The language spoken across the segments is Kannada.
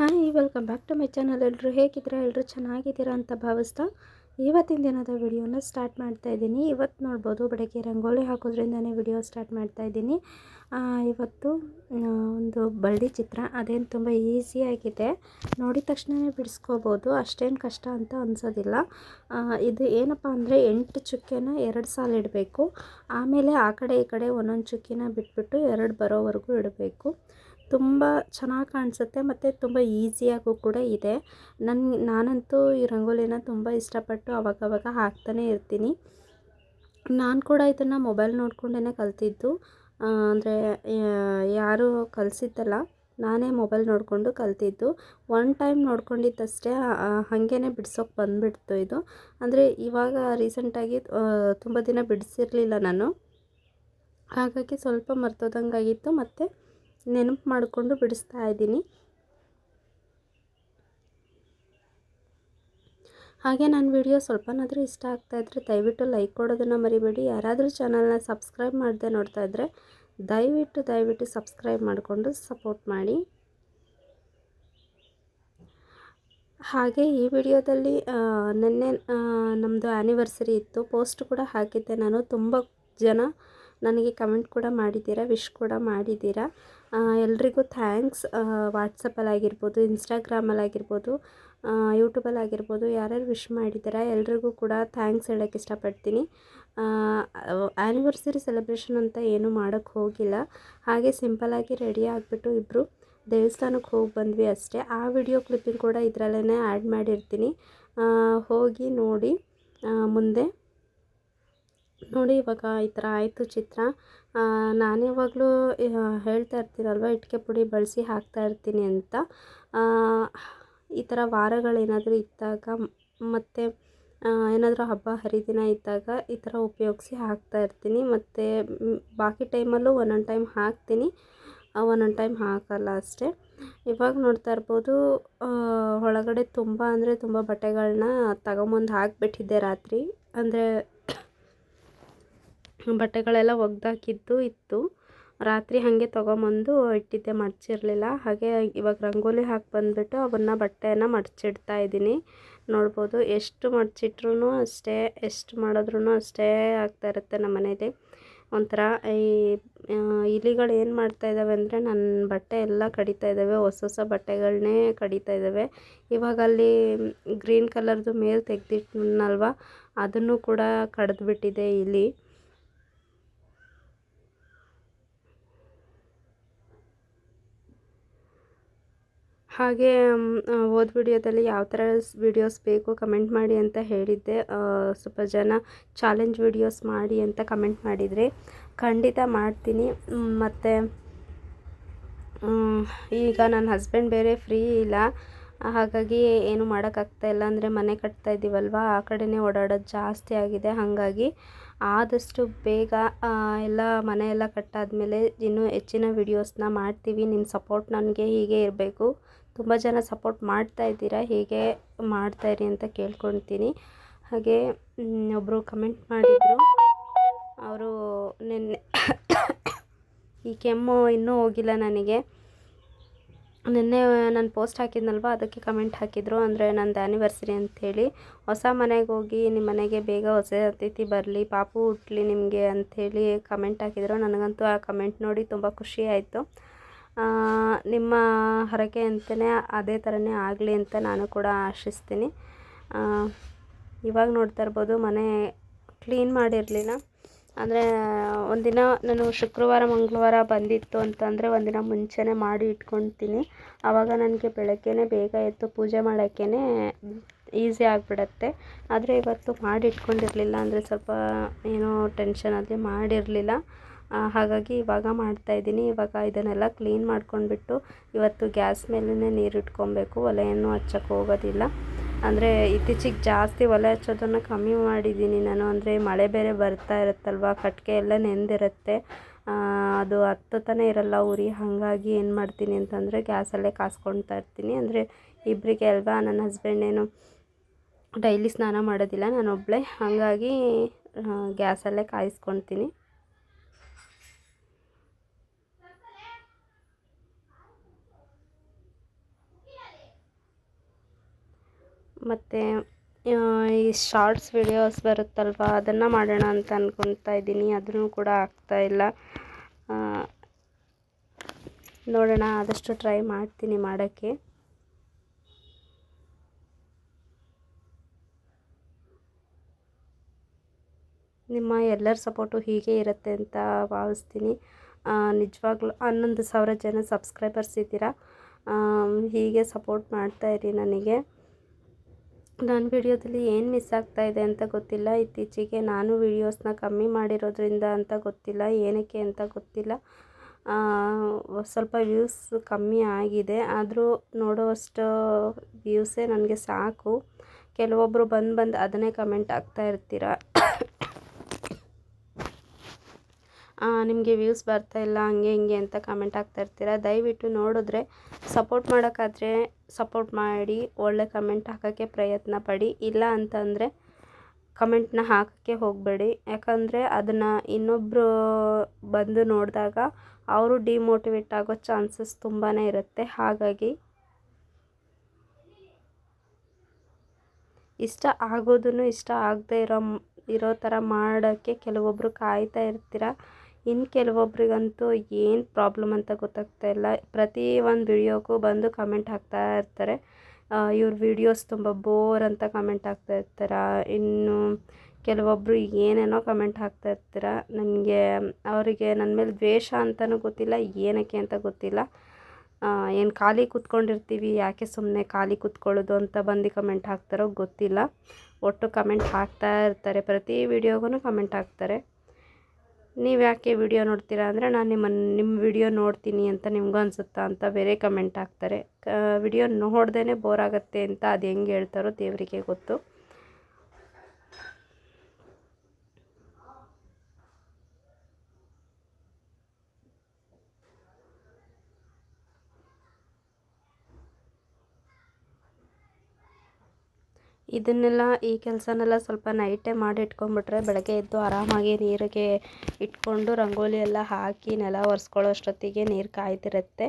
Hi welcome back to my channel ಎಲ್ಲರೂ ಹೇಗಿದ್ದೀರಾ? ಎಲ್ಲರೂ ಚೆನ್ನಾಗಿದ್ದೀರಾ ಅಂತ ಭಾವಿಸ್ತಾ ಇವತ್ತಿನ ದಿನದ ವಿಡಿಯೋನ ಸ್ಟಾರ್ಟ್ ಮಾಡ್ತಾ ಇದ್ದೀನಿ. ಇವತ್ತು ನೋಡ್ಬೋದು, ಬೆಳಗ್ಗೆ ರಂಗೋಲಿ ಹಾಕೋದ್ರಿಂದನೇ ವಿಡಿಯೋ ಸ್ಟಾರ್ಟ್ ಮಾಡ್ತಾ ಇದ್ದೀನಿ. ಇವತ್ತು ಒಂದು ಬಳ್ಳಿ ಚಿತ್ರ. ಅದೇನು ತುಂಬ ಈಸಿಯಾಗಿದೆ ನೋಡಿದ ತಕ್ಷಣವೇ ಬಿಡಿಸ್ಕೋಬೋದು. ಅಷ್ಟೇನು ಕಷ್ಟ ಅಂತ ಅನಿಸೋದಿಲ್ಲ. ಇದು ಏನಪ್ಪ ಅಂದರೆ ಎಂಟು ಚುಕ್ಕೆನ ಎರಡು ಸಾಲು ಇಡಬೇಕು. ಆಮೇಲೆ ಆ ಕಡೆ ಈ ಕಡೆ ಒಂದೊಂದು ಚುಕ್ಕಿನ ಬಿಟ್ಬಿಟ್ಟು ಎರಡು ಬರೋವರೆಗೂ ಇಡಬೇಕು. ತುಂಬ ಚೆನ್ನಾಗಿ ಕಾಣಿಸುತ್ತೆ ಮತ್ತು ತುಂಬ ಈಸಿಯಾಗೂ ಕೂಡ ಇದೆ. ನನ್ನ ನಾನಂತೂ ಈ ರಂಗೋಲಿನ ತುಂಬ ಇಷ್ಟಪಟ್ಟು ಅವಾಗವಾಗ ಹಾಕ್ತಾನೆ ಇರ್ತೀನಿ. ನಾನು ಕೂಡ ಇದನ್ನು ಮೊಬೈಲ್ ನೋಡಿಕೊಂಡೇ ಕಲ್ತಿದ್ದು. ಅಂದರೆ ಯಾರು ಕಲಿಸಿದ್ದಲ್ಲ, ನಾನೇ ಮೊಬೈಲ್ ನೋಡಿಕೊಂಡು ಕಲ್ತಿದ್ದು. ಒನ್ ಟೈಮ್ ನೋಡ್ಕೊಂಡಿದ್ದಷ್ಟೇ ಹಾಗೇ ಬಿಡ್ಸೋಕೆ ಬಂದುಬಿಡ್ತು ಇದು. ಅಂದರೆ, ಇವಾಗ ರೀಸೆಂಟಾಗಿ ತುಂಬ ದಿನ ಬಿಡಿಸಿರಲಿಲ್ಲ ನಾನು. ಹಾಗಾಗಿ ಸ್ವಲ್ಪ ಮರ್ತೋದಂಗಾಗಿತ್ತು, ಮತ್ತು ನೆನಪು ಮಾಡಿಕೊಂಡು ಬಿಡಿಸ್ತಾ ಇದ್ದೀನಿ. ಹಾಗೆ ನನ್ನ ವಿಡಿಯೋ ಸ್ವಲ್ಪನಾದರೂ ಇಷ್ಟ ಆಗ್ತಾಯಿದ್ರೆ ದಯವಿಟ್ಟು ಲೈಕ್ ಕೊಡೋದನ್ನು ಮರಿಬೇಡಿ. ಯಾರಾದರೂ ಚಾನಲ್ನ ಸಬ್ಸ್ಕ್ರೈಬ್ ಮಾಡದೆ ನೋಡ್ತಾ ಇದ್ದರೆ ದಯವಿಟ್ಟು ದಯವಿಟ್ಟು ಸಬ್ಸ್ಕ್ರೈಬ್ ಮಾಡಿಕೊಂಡು ಸಪೋರ್ಟ್ ಮಾಡಿ. ಹಾಗೆ ಈ ವಿಡಿಯೋದಲ್ಲಿ ನಿನ್ನೆ ನಮ್ಮದು ಆ್ಯನಿವರ್ಸರಿ ಇತ್ತು. ಪೋಸ್ಟ್ ಕೂಡ ಹಾಕಿದ್ದೆ ನಾನು. ತುಂಬ ಜನ ನನಗೆ ಕಮೆಂಟ್ ಕೂಡ ಮಾಡಿದ್ದೀರಾ ವಿಶ್ ಕೂಡ ಮಾಡಿದ್ದೀರಾ. ಎಲ್ರಿಗೂ ಥ್ಯಾಂಕ್ಸ್. ವಾಟ್ಸಪ್ಪಲ್ಲಿ ಆಗಿರ್ಬೋದು ಇನ್ಸ್ಟಾಗ್ರಾಮಲ್ಲಿ ಆಗಿರ್ಬೋದು ಯೂಟ್ಯೂಬಲ್ಲಿ ಆಗಿರ್ಬೋದು ಯಾರ್ಯಾರು ವಿಶ್ ಮಾಡಿದ್ದೀರಾ, ಎಲ್ರಿಗೂ ಕೂಡ ಥ್ಯಾಂಕ್ಸ್ ಹೇಳೋಕ್ಕೆ ಇಷ್ಟಪಡ್ತೀನಿ. ಆ್ಯನಿವರ್ಸರಿ ಸೆಲೆಬ್ರೇಷನ್ ಅಂತ ಏನೂ ಮಾಡೋಕ್ಕೆ ಹೋಗಿಲ್ಲ. ಹಾಗೆ ಸಿಂಪಲಾಗಿ ರೆಡಿ ಆಗಿಬಿಟ್ಟು ಇಬ್ಬರು ದೇವಸ್ಥಾನಕ್ಕೆ ಹೋಗಿ ಬಂದ್ವಿ ಅಷ್ಟೇ. ಆ ವಿಡಿಯೋ ಕ್ಲಿಪ್ಪಿಂಗ್ ಕೂಡ ಇದರಲ್ಲೇ ಆ್ಯಡ್ ಮಾಡಿರ್ತೀನಿ. ಹೋಗಿ ನೋಡಿ ಮುಂದೆ ನೋಡಿ ಇವಾಗ ಈ ಥರ ಆಯಿತು ಚಿತ್ರ. ನಾನು ಯಾವಾಗಲೂ ಹೇಳ್ತಾ ಇರ್ತೀನಲ್ವ ಇಟ್ಟಿಗೆ ಪುಡಿ ಬಳಸಿ ಹಾಕ್ತಾ ಇರ್ತೀನಿ ಅಂತ. ಈ ಥರ ವಾರಗಳೇನಾದರೂ ಇದ್ದಾಗ, ಮತ್ತು ಏನಾದರೂ ಹಬ್ಬ, ಹರಿದಿನ ಇದ್ದಾಗ ಈ ಥರ ಉಪಯೋಗಿಸಿ ಹಾಕ್ತಾ ಇರ್ತೀನಿ. ಮತ್ತು ಬಾಕಿ ಟೈಮಲ್ಲೂ ಒಂದೊಂದು ಟೈಮ್ ಹಾಕ್ತೀನಿ. ಒಂದೊಂದು ಟೈಮ್ ಹಾಕಲ್ಲ ಅಷ್ಟೇ. ಇವಾಗ ನೋಡ್ತಾ ಇರ್ಬೋದು ಒಳಗಡೆ ತುಂಬ ಅಂದರೆ ತುಂಬ ಬಟ್ಟೆಗಳನ್ನ ತಗೊಂಬಂದು ಹಾಕಿಬಿಟ್ಟಿದ್ದೆ ರಾತ್ರಿ. ಅಂದರೆ ಬಟ್ಟೆಗಳೆಲ್ಲ ಒಗ್ದಾಕಿದ್ದು ಇತ್ತು. ರಾತ್ರಿ ಹಾಗೆ ತೊಗೊಂಬಂದು ಇಟ್ಟಿದ್ದೆ ಮಡಚಿರಲಿಲ್ಲ ಹಾಗೆ ಇವಾಗ ರಂಗೋಲಿ ಹಾಕಿ ಬಂದುಬಿಟ್ಟು ಅವನ್ನ ಬಟ್ಟೆಯನ್ನು ಮಡಚಿಡ್ತಾ ಇದ್ದೀನಿ. ನೋಡ್ಬೋದು ಎಷ್ಟು ಮಡಚಿಟ್ರೂ ಅಷ್ಟೇ, ಎಷ್ಟು ಮಾಡಿದ್ರೂ ಅಷ್ಟೇ ಆಗ್ತಾ ಇರುತ್ತೆ ನಮ್ಮ ಮನೇಲಿ. ಒಂಥರ ಈ ಇಲಿಗಳು ಏನು ಮಾಡ್ತಾ ಇದ್ದಾವೆ ಅಂದರೆ ನನ್ನ ಬಟ್ಟೆ ಎಲ್ಲ ಕಡಿತಾ ಇದ್ದಾವೆ, ಹೊಸ ಹೊಸ ಬಟ್ಟೆಗಳನ್ನೇ ಕಡಿತಾ ಇದ್ದಾವೆ. ಇವಾಗ ಅಲ್ಲಿ ಗ್ರೀನ್ ಕಲರ್ದು ಮೇಲೆ ತೆಗೆದಿಟ್ನಲ್ವ, ಅದನ್ನು ಕೂಡ ಕಡಿದ್ಬಿಟ್ಟಿದೆ ಇಲಿ. ಹಾಗೆ ಹೋದ ವಿಡಿಯೋದಲ್ಲಿ ಯಾವ ಥರ ವಿಡಿಯೋಸ್ ಬೇಕು ಕಮೆಂಟ್ ಮಾಡಿ ಅಂತ ಹೇಳಿದ್ದೆ. ಸ್ವಲ್ಪ ಜನ ಚಾಲೆಂಜ್ ವಿಡಿಯೋಸ್ ಮಾಡಿ ಅಂತ ಕಮೆಂಟ್ ಮಾಡಿದರೆ ಖಂಡಿತ ಮಾಡ್ತೀನಿ. ಮತ್ತು ಈಗ ನನ್ನ ಹಸ್ಬೆಂಡ್ ಬೇರೆ ಫ್ರೀ ಇಲ್ಲ. ಹಾಗಾಗಿ ಏನು ಮಾಡೋಕ್ಕಾಗ್ತಾ ಇಲ್ಲ. ಅಂದರೆ ಮನೆ ಕಟ್ತಾ ಇದ್ದೀವಲ್ವ ಆ ಕಡೆನೇ ಓಡಾಡೋದು ಜಾಸ್ತಿ ಆಗಿದೆ. ಹಾಗಾಗಿ ಆದಷ್ಟು ಬೇಗ ಎಲ್ಲ ಮನೆ ಎಲ್ಲ ಕಟ್ಟಾದಮೇಲೆ ಇನ್ನೂ ಹೆಚ್ಚಿನ ವಿಡಿಯೋಸ್ನ ಮಾಡ್ತೀವಿ. ನಿಮ್ಮ ಸಪೋರ್ಟ್ ನನಗೆ ಹೀಗೆ ಇರಬೇಕು. ತುಂಬ ಜನ ಸಪೋರ್ಟ್ ಮಾಡ್ತಾ ಇದ್ದೀರಾ, ಹೀಗೆ ಮಾಡ್ತಾಯಿರಿ ಅಂತ ಕೇಳ್ಕೊತೀನಿ ಹಾಗೆ ಒಬ್ಬರು ಕಮೆಂಟ್ ಮಾಡಿದರು. ಅವರು ನಿನ್ನೆ ಈ ಕೆಮ್ಮು ಇನ್ನೂ ಹೋಗಿಲ್ಲ ನನಗೆ. ನಿನ್ನೆ ನಾನು ಪೋಸ್ಟ್ ಹಾಕಿದ್ನಲ್ವ? ಅದಕ್ಕೆ ಕಮೆಂಟ್ ಹಾಕಿದರು. ಅಂದರೆ ನಂದು ಆ್ಯನಿವರ್ಸರಿ ಅಂಥೇಳಿ ಹೊಸ ಮನೆಗೆ ಹೋಗಿ ನಿಮ್ಮ ಮನೆಗೆ ಬೇಗ ಹೊಸ ಅತಿಥಿ ಬರಲಿ, ಪಾಪು ಹುಟ್ಟಲಿ ನಿಮಗೆ ಅಂಥೇಳಿ ಕಮೆಂಟ್ ಹಾಕಿದರು. ನನಗಂತೂ ಆ ಕಮೆಂಟ್ ನೋಡಿ ತುಂಬ ಖುಷಿ ಆಯಿತು. ನಿಮ್ಮ ಹರಕೆ ಅಂತಲೇ ಅದೇ ಥರನೇ ಆಗಲಿ ಅಂತ ನಾನು ಕೂಡ ಆಶಿಸ್ತೀನಿ. ಇವಾಗ ನೋಡ್ತಾ ಇರ್ಬೋದು, ಮನೆ ಕ್ಲೀನ್ ಮಾಡಿರಲಿಲ್ಲ ಅಂದರೆ, ಒಂದಿನ ನಾನು ಶುಕ್ರವಾರ, ಮಂಗಳವಾರ ಬಂದಿತ್ತು ಅಂತಂದರೆ ಒಂದಿನ ಮುಂಚೆನೇ ಮಾಡಿ ಇಟ್ಕೊತೀನಿ. ಆವಾಗ ನನಗೆ ಬೆಳಗ್ಗೆನೇ ಬೇಗ ಎದ್ದು ಪೂಜೆ ಮಾಡೋಕ್ಕೇ ಈಸಿ ಆಗಿಬಿಡತ್ತೆ. ಆದರೆ ಇವತ್ತು ಮಾಡಿ ಇಟ್ಕೊಂಡಿರಲಿಲ್ಲ, ಅಂದರೆ ಸ್ವಲ್ಪ ಏನೋ ಟೆನ್ಷನಲ್ಲಿ ಮಾಡಿರಲಿಲ್ಲ. ಹಾಗಾಗಿ ಇವಾಗ ಮಾಡ್ತಾಯಿದ್ದೀನಿ ಇವಾಗ ಇದನ್ನೆಲ್ಲ ಕ್ಲೀನ್ ಮಾಡ್ಕೊಂಡ್ಬಿಟ್ಟು ಇವತ್ತು ಗ್ಯಾಸ್ ಮೇಲೇ ನೀರು ಇಟ್ಕೊಬೇಕು. ಒಲೆಯನ್ನು ಹಚ್ಚಕ್ಕೆ ಹೋಗೋದಿಲ್ಲ. ಅಂದರೆ ಇತ್ತೀಚಿಗೆ ಜಾಸ್ತಿ ಒಲೆ ಹಚ್ಚೋದನ್ನು ಕಮ್ಮಿ ಮಾಡಿದ್ದೀನಿ ನಾನು. ಅಂದರೆ ಮಳೆ ಬೇರೆ ಬರ್ತಾ ಇರುತ್ತಲ್ವ? ಕಟ್ಟಿಗೆ ಎಲ್ಲ ನೆಂದಿರುತ್ತೆ. ಅದು ಹತ್ತತಾನೆ ಇರಲ್ಲ ಉರಿ ಹಾಗಾಗಿ ಏನು ಮಾಡ್ತೀನಿ ಅಂತಂದರೆ ಗ್ಯಾಸಲ್ಲೇ ಕಾಸ್ಕೊಳ್ತಾ ಇರ್ತೀನಿ. ಅಂದರೆ ಇಬ್ಬರಿಗೆ ಅಲ್ವಾ? ನನ್ನ ಹಸ್ಬೆಂಡ್ ಏನು ಡೈಲಿ ಸ್ನಾನ ಮಾಡೋದಿಲ್ಲ. ನಾನೊಬ್ಬಳೇ ಹಾಗಾಗಿ ಗ್ಯಾಸಲ್ಲೇ ಕಾಯಿಸ್ಕೊಳ್ತೀನಿ. ಮತ್ತು ಈ ಶಾರ್ಟ್ಸ್ ವಿಡಿಯೋಸ್ ಬರುತ್ತಲ್ವ, ಅದನ್ನು ಮಾಡೋಣ ಅಂತ ಅಂದ್ಕೊತಾ ಇದ್ದೀನಿ. ಅದನ್ನು ಕೂಡ ಆಗ್ತಾ ಇಲ್ಲ. ನೋಡೋಣ, ಆದಷ್ಟು ಟ್ರೈ ಮಾಡ್ತೀನಿ ಮಾಡೋಕ್ಕೆ. ನಿಮ್ಮ ಎಲ್ಲರ ಸಪೋರ್ಟು ಹೀಗೆ ಇರುತ್ತೆ ಅಂತ ಭಾವಿಸ್ತೀನಿ. ನಿಜವಾಗ್ಲೂ ಹನ್ನೊಂದು ಸಾವಿರ ಜನ ಸಬ್ಸ್ಕ್ರೈಬರ್ಸ್ ಇದ್ದೀರಾ. ಹೀಗೆ ಸಪೋರ್ಟ್ ಮಾಡ್ತಾಯಿರಿ ನನಗೆ. ನನ್ನ ವಿಡಿಯೋದಲ್ಲಿ ಏನು ಮಿಸ್ ಆಗ್ತಾ ಇದೆ ಅಂತ ಗೊತ್ತಿಲ್ಲ. ಇತ್ತೀಚೆಗೆ ನಾನು ವಿಡಿಯೋಸ್ನ ಕಮ್ಮಿ ಮಾಡಿರೋದ್ರಿಂದ ಅಂತ ಗೊತ್ತಿಲ್ಲ. ಏನಕ್ಕೆ ಅಂತ ಗೊತ್ತಿಲ್ಲ. ಸ್ವಲ್ಪ ವ್ಯೂಸ್ ಕಮ್ಮಿ ಆಗಿದೆ. ಆದರೂ ನೋಡುವಷ್ಟು ವ್ಯೂಸೇ ನನಗೆ ಸಾಕು. ಕೆಲವೊಬ್ಬರು ಬಂದು ಬಂದು ಅದನ್ನೇ ಕಮೆಂಟ್ ಆಗ್ತಾ ಇರ್ತೀರ. ನಿಮಗೆ ವ್ಯೂಸ್ ಬರ್ತಾ ಇಲ್ಲ, ಹಂಗೆ ಹಿಂಗೆ ಅಂತ ಕಮೆಂಟ್ ಆಗ್ತಾ ಇರ್ತೀರ. ದಯವಿಟ್ಟು ನೋಡಿದ್ರೆ ಸಪೋರ್ಟ್ ಮಾಡೋಕ್ಕಾದ್ರೆ ಸಪೋರ್ಟ್ ಮಾಡಿ, ಒಳ್ಳೆ ಕಮೆಂಟ್ ಹಾಕೋಕ್ಕೆ ಪ್ರಯತ್ನ ಪಡಿ. ಇಲ್ಲ ಅಂತಂದರೆ ಕಮೆಂಟ್ನ ಹಾಕೋಕ್ಕೆ ಹೋಗಬೇಡಿ. ಯಾಕಂದರೆ ಅದನ್ನು ಇನ್ನೊಬ್ಬರು ಬಂದು ನೋಡಿದಾಗ ಅವರು ಡಿಮೋಟಿವೇಟ್ ಆಗೋ ಚಾನ್ಸಸ್ ತುಂಬಾ ಇರುತ್ತೆ. ಹಾಗಾಗಿ ಇಷ್ಟ ಆಗೋದನ್ನು ಇಷ್ಟ ಆಗದೆ ಇರೋ ಇರೋ ಥರ ಮಾಡೋಕ್ಕೆ ಕೆಲವೊಬ್ಬರು ಕಾಯ್ತಾ ಇರ್ತೀರ? ಇನ್ನು ಕೆಲವೊಬ್ರಿಗಂತೂ ಏನು ಪ್ರಾಬ್ಲಮ್ ಅಂತ ಗೊತ್ತಾಗ್ತಾ ಇಲ್ಲ. ಪ್ರತಿ ಒಂದು ವಿಡಿಯೋಕ್ಕೂ ಬಂದು ಕಮೆಂಟ್ ಹಾಕ್ತಾ ಇರ್ತಾರೆ. ಇವ್ರ ವಿಡಿಯೋಸ್ ತುಂಬ ಬೋರ್ ಅಂತ ಕಮೆಂಟ್ ಹಾಕ್ತಾ ಇರ್ತಾರೆ. ಇನ್ನು ಕೆಲವೊಬ್ಬರು ಏನೇನೋ ಕಮೆಂಟ್ ಹಾಕ್ತಾ ಇರ್ತೀರ. ನನಗೆ, ಅವರಿಗೆ ನನ್ನ ಮೇಲೆ ದ್ವೇಷ ಅಂತಲೂ ಗೊತ್ತಿಲ್ಲ, ಏನಕ್ಕೆ ಅಂತ ಗೊತ್ತಿಲ್ಲ. ಏನು ಖಾಲಿ ಕೂತ್ಕೊಂಡಿರ್ತೀವಿ, ಯಾಕೆ ಸುಮ್ಮನೆ ಖಾಲಿ ಕೂತ್ಕೊಳ್ಳೋದು ಅಂತ ಬಂದು ಕಮೆಂಟ್ ಹಾಕ್ತಾರೋ ಗೊತ್ತಿಲ್ಲ. ಒಟ್ಟು ಕಮೆಂಟ್ ಹಾಕ್ತಾ ಇರ್ತಾರೆ. ಪ್ರತಿ ವಿಡಿಯೋಗೂ ಕಮೆಂಟ್ ಹಾಕ್ತಾರೆ. ನೀವು ಯಾಕೆ ವಿಡಿಯೋ ನೋಡ್ತೀರಾ ಅಂದರೆ ನಾನು ನಿಮ್ಮನ್ನು ನಿಮ್ಮ ವಿಡಿಯೋ ನೋಡ್ತೀನಿ ಅಂತ ನಿಮಗೂ ಅನಿಸುತ್ತಾ ಅಂತ ಬೇರೆ ಕಮೆಂಟ್ ಹಾಕ್ತಾರೆ. ವಿಡಿಯೋ ನೋಡ್ದೇ ಬೋರ್ ಆಗುತ್ತೆ ಅಂತ ಅದು ಹೆಂಗೆ ಹೇಳ್ತಾರೋ ದೇವರಿಗೆ ಗೊತ್ತು. ಇದನ್ನೆಲ್ಲ ಈ ಕೆಲಸನೆಲ್ಲ ಸ್ವಲ್ಪ ನೈಟೇ ಮಾಡಿ ಇಟ್ಕೊಂಡ್ಬಿಟ್ರೆ ಬೆಳಗ್ಗೆ ಎದ್ದು ಆರಾಮಾಗಿ ನೀರಿಗೆ ಇಟ್ಕೊಂಡು ರಂಗೋಲಿ ಎಲ್ಲ ಹಾಕಿ ನೆಲ ಒರೆಸ್ಕೊಳ್ಳೋ ಅಷ್ಟೊತ್ತಿಗೆ ನೀರು ಕಾಯ್ತಿರುತ್ತೆ.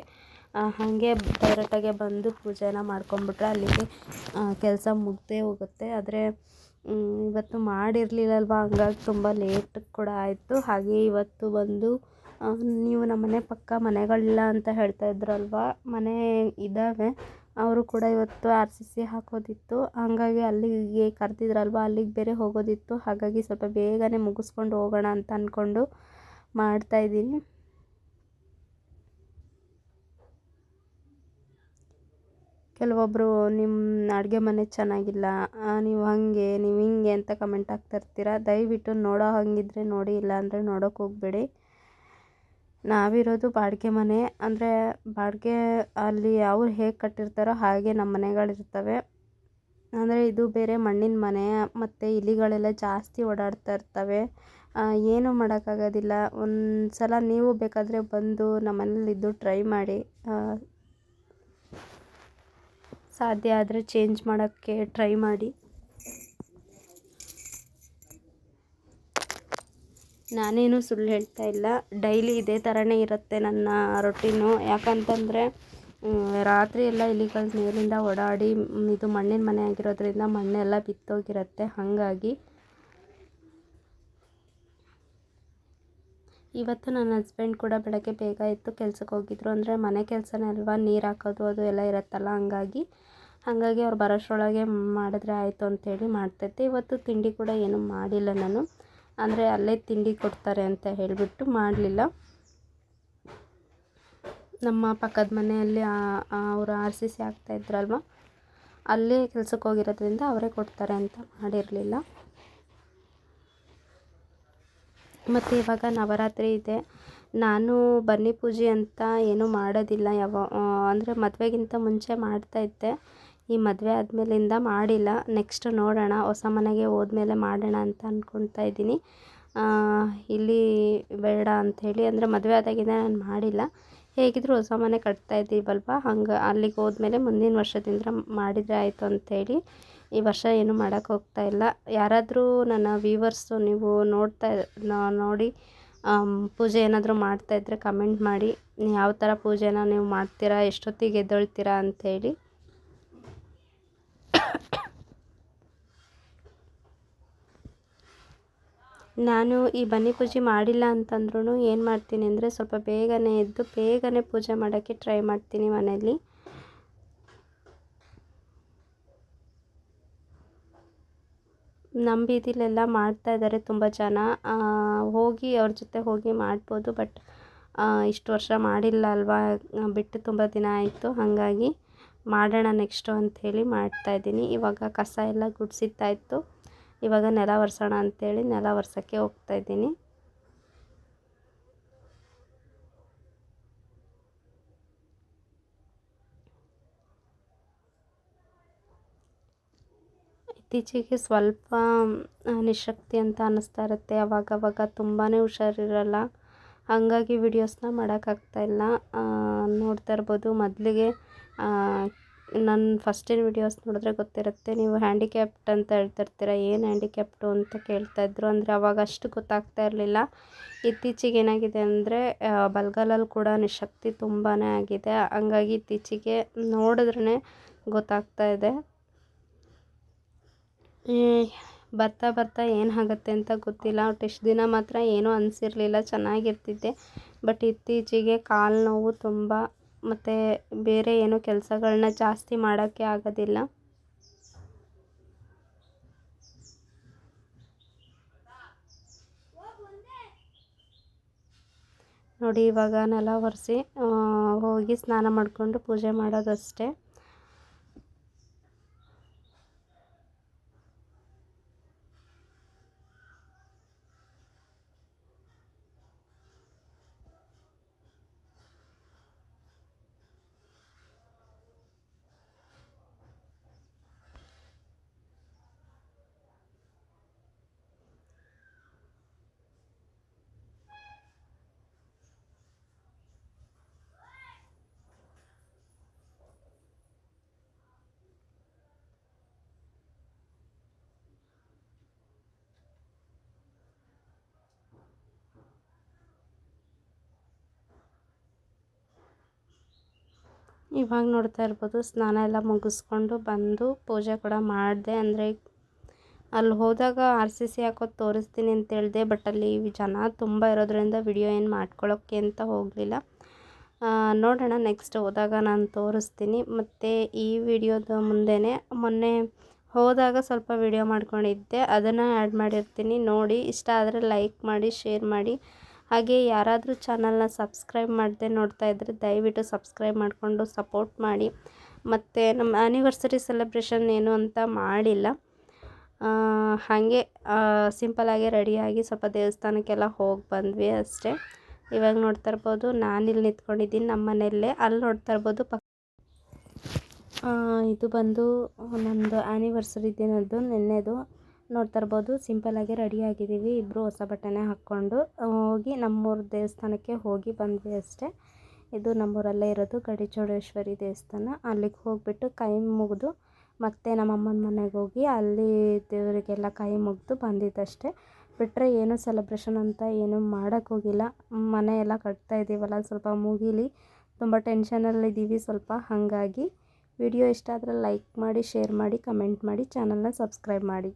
ಹಾಗೆ ಡೈರೆಕ್ಟಾಗೆ ಬಂದು ಪೂಜೆನ ಮಾಡ್ಕೊಂಡ್ಬಿಟ್ರೆ ಅಲ್ಲಿಗೆ ಕೆಲಸ ಮುಗ್ದೇ ಹೋಗುತ್ತೆ. ಆದರೆ ಇವತ್ತು ಮಾಡಿರಲಿಲ್ಲಲ್ವ? ಹಂಗಾಗಿ ತುಂಬ ಲೇಟ್ ಕೂಡ ಆಯಿತು. ಹಾಗೆ ಇವತ್ತು ಬಂದು ನೀವು ನಮ್ಮ ಮನೆ ಪಕ್ಕ ಮನೆಗಳಿಲ್ಲ ಅಂತ ಹೇಳ್ತಾ ಇದ್ರಲ್ವ? ಮನೆ ಇದ್ದಾವೆ. ಅವರು ಕೂಡ ಇವತ್ತು ಆರ್ ಸಿ ಸಿ ಹಾಕೋದಿತ್ತು. ಹಾಗಾಗಿ ಅಲ್ಲಿಗೆ ಕರೆದಿದ್ರಲ್ವ? ಅಲ್ಲಿಗೆ ಬೇರೆ ಹೋಗೋದಿತ್ತು. ಹಾಗಾಗಿ ಸ್ವಲ್ಪ ಬೇಗನೆ ಮುಗಿಸ್ಕೊಂಡು ಹೋಗೋಣ ಅಂತ ಅಂದ್ಕೊಂಡು ಮಾಡ್ತಾಯಿದ್ದೀನಿ ಕೆಲವೊಬ್ಬರು ನಿಮ್ಮ ಅಡುಗೆ ಮನೆ ಚೆನ್ನಾಗಿಲ್ಲ. ನೀವು ಹಾಗೆ, ನೀವು ಹಿಂಗೆ ಅಂತ ಕಮೆಂಟ್ ಹಾಕ್ತಾ ದಯವಿಟ್ಟು ನೋಡೋ ಹಾಗಿದ್ರೆ ನೋಡಿ, ಇಲ್ಲಾಂದರೆ ನೋಡೋಕೆ ಹೋಗಬೇಡಿ. ನಾವಿರೋದು ಬಾಡಿಗೆ ಮನೆ. ಅಂದರೆ ಬಾಡಿಗೆ ಅಲ್ಲಿ ಅವ್ರು ಹೇಗೆ ಕಟ್ಟಿರ್ತಾರೋ ಹಾಗೆ ನಮ್ಮ ಮನೆಗಳಿರ್ತವೆ. ಅಂದರೆ ಇದು ಬೇರೆ ಮಣ್ಣಿನ ಮನೆ, ಮತ್ತು ಇಲಿಗಳೆಲ್ಲ ಜಾಸ್ತಿ ಓಡಾಡ್ತಾ ಇರ್ತವೆ. ಏನೂ ಮಾಡೋಕ್ಕಾಗೋದಿಲ್ಲ. ಒಂದು ಸಲ ನೀವು ಬೇಕಾದರೆ ಬಂದು ನಮ್ಮ ಮನೇಲಿದ್ದು ಟ್ರೈ ಮಾಡಿ. ಸಾಧ್ಯ ಆದರೆ ಚೇಂಜ್ ಮಾಡೋಕ್ಕೆ ಟ್ರೈ ಮಾಡಿ. ನಾನೇನು ಸುಳ್ಳು ಹೇಳ್ತಾ ಇಲ್ಲ. ಡೈಲಿ ಇದೇ ಥರನೇ ಇರುತ್ತೆ ನನ್ನ ರೊಟೀನು. ಯಾಕಂತಂದರೆ ರಾತ್ರಿ ಎಲ್ಲ ಇಲಿಗಳು ಮೇಲಿಂದ ಓಡಾಡಿ ಇದು ಮಣ್ಣಿನ ಮನೆ ಆಗಿರೋದ್ರಿಂದ ಮಣ್ಣೆಲ್ಲ ಬಿತ್ತೋಗಿರುತ್ತೆ. ಹಾಗಾಗಿ ಇವತ್ತು ನನ್ನ ಹಸ್ಬೆಂಡ್ ಕೂಡ ಬೆಳಗ್ಗೆ ಬೇಗ ಎದ್ದು ಕೆಲ್ಸಕ್ಕೆ ಹೋಗಿದ್ರು. ಅಂದರೆ ಮನೆ ಕೆಲಸನೇ ಅಲ್ವಾ? ನೀರು ಹಾಕೋದು, ಅದು ಎಲ್ಲ ಇರುತ್ತಲ್ಲ? ಹಂಗಾಗಿ, ಹಾಗಾಗಿ ಅವ್ರು ಬರೋಷ್ಟರೊಳಗೆ ಮಾಡಿದ್ರೆ ಆಯಿತು ಅಂತೇಳಿ ಮಾಡ್ತೈತೆ ಇವತ್ತು ತಿಂಡಿ ಕೂಡ ಏನೂ ಮಾಡಿಲ್ಲ ನಾನು. ಅಂದರೆ ಅಲ್ಲೇ ತಿಂಡಿ ಕೊಡ್ತಾರೆ ಅಂತ ಹೇಳಿಬಿಟ್ಟು ಮಾಡಲಿಲ್ಲ. ನಮ್ಮ ಪಕ್ಕದ ಮನೆಯಲ್ಲಿ ಅವರು ಆರ್ ಸಿ ಸಿ ಆಗ್ತಾಯಿದ್ರಲ್ವ ಅಲ್ಲೇ ಕೆಲ್ಸಕ್ಕೆ ಹೋಗಿರೋದ್ರಿಂದ ಅವರೇ ಕೊಡ್ತಾರೆ ಅಂತ ಮಾಡಿರಲಿಲ್ಲ. ಮತ್ತು ಇವಾಗ ನವರಾತ್ರಿ ಇದೆ. ನಾನು ಬನ್ನಿ ಪೂಜೆ ಅಂತ ಏನೂ ಮಾಡೋದಿಲ್ಲ ಯಾವ ಅಂದರೆ ಮದುವೆಗಿಂತ ಮುಂಚೆ ಮಾಡ್ತಾಯಿದ್ದೆ ಈ ಮದುವೆ ಆದಮೇಲಿಂದ ಮಾಡಿಲ್ಲ. ನೆಕ್ಸ್ಟ್ ನೋಡೋಣ, ಹೊಸ ಮನೆಗೆ ಹೋದ್ಮೇಲೆ ಮಾಡೋಣ ಅಂತ ಅಂದ್ಕೊತಾ ಇದ್ದೀನಿ. ಇಲ್ಲಿ ಬೇಡ ಅಂಥೇಳಿ ಅಂದರೆ ಮದುವೆ ಆದಾಗಿಂದ ನಾನು ಮಾಡಿಲ್ಲ. ಹೇಗಿದ್ರು ಹೊಸ ಮನೆ ಕಟ್ತಾ ಇದ್ದೀವಲ್ವ? ಹಂಗೆ ಅಲ್ಲಿಗೆ ಹೋದ್ಮೇಲೆ ಮುಂದಿನ ವರ್ಷದಿಂದ ಮಾಡಿದರೆ ಆಯಿತು ಅಂಥೇಳಿ ಈ ವರ್ಷ ಏನೂ ಮಾಡೋಕ್ಕೆ ಹೋಗ್ತಾ ಇಲ್ಲ. ಯಾರಾದರೂ ನನ್ನ ವ್ಯೂವರ್ಸು ನೀವು ನೋಡ್ತಾ ನೋಡಿ ಪೂಜೆ ಏನಾದರೂ ಮಾಡ್ತಾಯಿದ್ರೆ ಕಮೆಂಟ್ ಮಾಡಿ. ಯಾವ ಥರ ಪೂಜೆನ ನೀವು ಮಾಡ್ತೀರಾ, ಎಷ್ಟೊತ್ತಿಗೆ ಎದ್ದೇಳ್ತೀರಾ ಅಂಥೇಳಿ ನಾನು ಈ ಬನ್ನಿ ಪೂಜೆ ಮಾಡಿಲ್ಲ ಅಂತಂದ್ರೂ ಏನು ಮಾಡ್ತೀನಿ ಅಂದರೆ ಸ್ವಲ್ಪ ಬೇಗನೆ ಎದ್ದು ಬೇಗನೆ ಪೂಜೆ ಮಾಡೋಕ್ಕೆ ಟ್ರೈ ಮಾಡ್ತೀನಿ ಮನೆಯಲ್ಲಿ ನಮ್ಮ ಬೀದಿಲೆಲ್ಲ ಮಾಡ್ತಾ ಇದ್ದಾರೆ ತುಂಬ ಜನ. ಹೋಗಿ ಅವ್ರ ಜೊತೆ ಹೋಗಿ ಮಾಡ್ಬೋದು ಬಟ್ ಇಷ್ಟು ವರ್ಷ ಮಾಡಿಲ್ಲ ಅಲ್ವಾ? ಬಿಟ್ಟು ತುಂಬ ದಿನ ಆಯಿತು, ಹಾಗಾಗಿ ಮಾಡೋಣ ನೆಕ್ಸ್ಟು ಅಂಥೇಳಿ ಮಾಡ್ತಾಯಿದ್ದೀನಿ ಇವಾಗ ಕಸ ಎಲ್ಲ ಗುಡಿಸಿದ್ದಾಯಿತು. ಇವಾಗ ನೆಲ ಒರೆಸೋಣ ಅಂಥೇಳಿ ನೆಲ ಒರೆಸೋಕ್ಕೆ ಹೋಗ್ತಾಯಿದ್ದೀನಿ ಇತ್ತೀಚೆಗೆ ಸ್ವಲ್ಪ ನಿಶಕ್ತಿ ಅಂತ ಅನ್ನಿಸ್ತಾ ಇರುತ್ತೆ. ಅವಾಗವಾಗ ತುಂಬಾ ಹುಷಾರಿರಲ್ಲ. ಹಾಗಾಗಿ ವಿಡಿಯೋಸ್ನ ಮಾಡೋಕ್ಕಾಗ್ತಾಯಿಲ್ಲ ನೋಡ್ತಾ ಇರ್ಬೋದು. ಮೊದಲಿಗೆ ನನ್ನ ಫಸ್ಟಿನ ವಿಡಿಯೋಸ್ ನೋಡಿದ್ರೆ ಗೊತ್ತಿರುತ್ತೆ, ನೀವು ಹ್ಯಾಂಡಿಕ್ಯಾಪ್ಟ್ ಅಂತ ಹೇಳ್ತಿರ್ತೀರ, ಏನು ಹ್ಯಾಂಡಿಕ್ಯಾಪ್ಟು ಅಂತ ಕೇಳ್ತಾಯಿದ್ರು ಅಂದರೆ ಅವಾಗ ಅಷ್ಟು ಗೊತ್ತಾಗ್ತಾ ಇರಲಿಲ್ಲ. ಇತ್ತೀಚೆಗೆ ಏನಾಗಿದೆ ಅಂದರೆ ಬಲ್ಗಾಲಲ್ಲಿ ಕೂಡ ನಿಶಕ್ತಿ ತುಂಬಾ ಆಗಿದೆ. ಹಂಗಾಗಿ ಇತ್ತೀಚೆಗೆ ನೋಡಿದ್ರೇ ಗೊತ್ತಾಗ್ತಾ ಇದೆ. ಬರ್ತಾ ಬರ್ತಾ ಏನಾಗುತ್ತೆ ಅಂತ ಗೊತ್ತಿಲ್ಲ. ಒಟ್ಟು ಇಷ್ಟು ದಿನ ಮಾತ್ರ ಏನೂ ಅನಿಸಿರಲಿಲ್ಲ, ಚೆನ್ನಾಗಿರ್ತಿದ್ದೆ. ಬಟ್ ಇತ್ತೀಚೆಗೆ ಕಾಲು ನೋವು ತುಂಬ ಮತ್ತು ಬೇರೆ ಏನು ಕೆಲಸಗಳನ್ನ ಜಾಸ್ತಿ ಮಾಡೋಕ್ಕೆ ಆಗೋದಿಲ್ಲ. ನೋಡಿ ಇವಾಗ ನೆಲ ಒರೆಸಿ ಹೋಗಿ ಸ್ನಾನ ಮಾಡಿಕೊಂಡು ಪೂಜೆ ಮಾಡೋದಷ್ಟೇ. ಇವಾಗ ನೋಡ್ತಾ ಇರ್ಬೋದು, ಸ್ನಾನ ಎಲ್ಲ ಮುಗಿಸ್ಕೊಂಡು ಬಂದು ಪೂಜೆ ಕೂಡ ಮಾಡಿದೆ. ಅಂದರೆ ಅಲ್ಲಿ ಹೋದಾಗ ಆರ್ ಸಿ ಸಿ ಹಾಕೋದು ತೋರಿಸ್ತೀನಿ ಅಂತ ಹೇಳಿದೆ, ಬಟ್ ಅಲ್ಲಿ ಜನ ತುಂಬ ಇರೋದ್ರಿಂದ ವಿಡಿಯೋ ಏನು ಮಾಡ್ಕೊಳ್ಳೋಕ್ಕೆ ಅಂತ ಹೋಗಲಿಲ್ಲ. ನೋಡೋಣ ನೆಕ್ಸ್ಟ್ ಹೋದಾಗ ನಾನು ತೋರಿಸ್ತೀನಿ. ಮತ್ತು ಈ ವಿಡಿಯೋದ ಮುಂದೆನೇ, ಮೊನ್ನೆ ಹೋದಾಗ ಸ್ವಲ್ಪ ವಿಡಿಯೋ ಮಾಡ್ಕೊಂಡಿದ್ದೆ. ಅದನ್ನು ಆ್ಯಡ್ ಮಾಡಿರ್ತೀನಿ. ನೋಡಿ, ಇಷ್ಟ ಆದರೆ ಲೈಕ್ ಮಾಡಿ ಶೇರ್ ಮಾಡಿ. ಹಾಗೆ ಯಾರಾದರೂ ಚಾನಲ್ನ ಸಬ್ಸ್ಕ್ರೈಬ್ ಮಾಡದೆ ನೋಡ್ತಾ ಇದ್ದರೆ ದಯವಿಟ್ಟು ಸಬ್ಸ್ಕ್ರೈಬ್ ಮಾಡಿಕೊಂಡು ಸಪೋರ್ಟ್ ಮಾಡಿ. ಮತ್ತು ನಮ್ಮ ಆ್ಯನಿವರ್ಸರಿ ಸೆಲೆಬ್ರೇಷನ್ ಏನು ಅಂತ ಮಾಡಿಲ್ಲ. ಹಾಗೆ ಸಿಂಪಲಾಗಿ ರೆಡಿಯಾಗಿ ಸ್ವಲ್ಪ ದೇವಸ್ಥಾನಕ್ಕೆಲ್ಲ ಹೋಗಿ ಬಂದ್ವಿ ಅಷ್ಟೇ. ಇವಾಗ ನೋಡ್ತಾ ಇರ್ಬೋದು, ನಾನಿಲ್ಲಿ ನಿಂತ್ಕೊಂಡಿದ್ದೀನಿ ನಮ್ಮ ಮನೆಯಲ್ಲೇ. ಅಲ್ಲಿ ನೋಡ್ತಾ ಇರ್ಬೋದು ಪಕ್ಕ. ಇದು ಬಂದು ನಮ್ಮದು ಆ್ಯನಿವರ್ಸರಿ ದಿನದ್ದು, ನಿನ್ನೆದು. ನೋಡ್ತಾ ಇರ್ಬೋದು. ರೆಡಿ ಆಗಿದ್ದೀವಿ. ಇಬ್ಬರು ಹೊಸ ಬಟ್ಟೆನೇ ಹಾಕ್ಕೊಂಡು ಹೋಗಿ ನಮ್ಮೂರ ದೇವಸ್ಥಾನಕ್ಕೆ ಹೋಗಿ ಬಂದ್ವಿ ಅಷ್ಟೇ. ಇದು ನಮ್ಮೂರಲ್ಲೇ ಇರೋದು ಗಡಿಚೋಡೇಶ್ವರಿ ದೇವಸ್ಥಾನ. ಅಲ್ಲಿಗೆ ಹೋಗಿಬಿಟ್ಟು ಕೈ ಮುಗಿದು ಮತ್ತೆ ನಮ್ಮ ಅಮ್ಮನ ಮನೆಗೆ ಹೋಗಿ ಅಲ್ಲಿ ದೇವರಿಗೆಲ್ಲ ಕೈ ಮುಗಿದು ಬಂದಿದ್ದಷ್ಟೇ. ಬಿಟ್ಟರೆ ಏನು ಸೆಲೆಬ್ರೇಷನ್ ಅಂತ ಏನು ಮಾಡೋಕ್ಕೆ ಹೋಗಿಲ್ಲ. ಮನೆ ಎಲ್ಲ ಕಟ್ತಾ ಇದ್ದೀವಲ್ಲ, ಸ್ವಲ್ಪ ಮುಗೀಲಿ. ತುಂಬ ಟೆನ್ಷನಲ್ಲಿದ್ದೀವಿ ಸ್ವಲ್ಪ. ಹಾಗಾಗಿ ವಿಡಿಯೋ ಇಷ್ಟ ಆದರೆ ಲೈಕ್ ಮಾಡಿ ಶೇರ್ ಮಾಡಿ ಕಮೆಂಟ್ ಮಾಡಿ ಚಾನಲ್ನ ಸಬ್ಸ್ಕ್ರೈಬ್ ಮಾಡಿ.